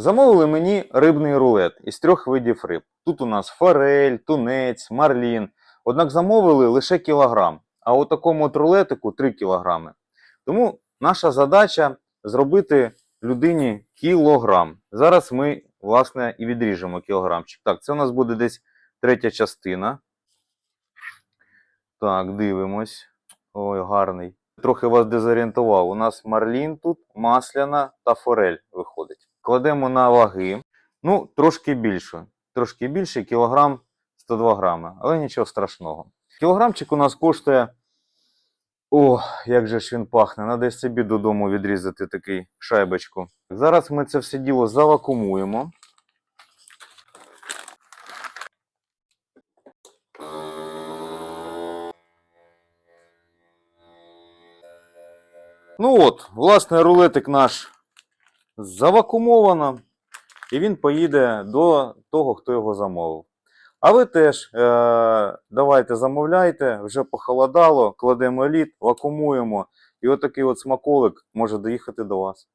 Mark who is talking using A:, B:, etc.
A: Замовили мені рибний рулет із трьох видів риб. Тут у нас форель, тунець, марлін. Однак замовили лише кілограм, а у такому от рулетику 3 кілограми. Тому наша задача зробити людині кілограм. Зараз ми, власне, і відріжемо кілограмчик. Так, це у нас буде десь третя частина. Так, дивимось. Ой, гарний. Трохи вас дезорієнтував. У нас марлін тут, масляна та форель. Кладемо на ваги. Ну, трошки більше. Трошки більше, кілограм 102 грами. Але нічого страшного. Кілограмчик у нас коштує. О, як же ж він пахне. Надо собі додому відрізати такий шайбочку. Зараз ми це все діло завакумуємо. Ну от, власне, рулетик наш завакумовано, і він поїде до того, хто його замовив. А ви теж е, давайте замовляйте, вже похолодало, кладемо лід, вакуумуємо, і отакий от смаколик може доїхати до вас.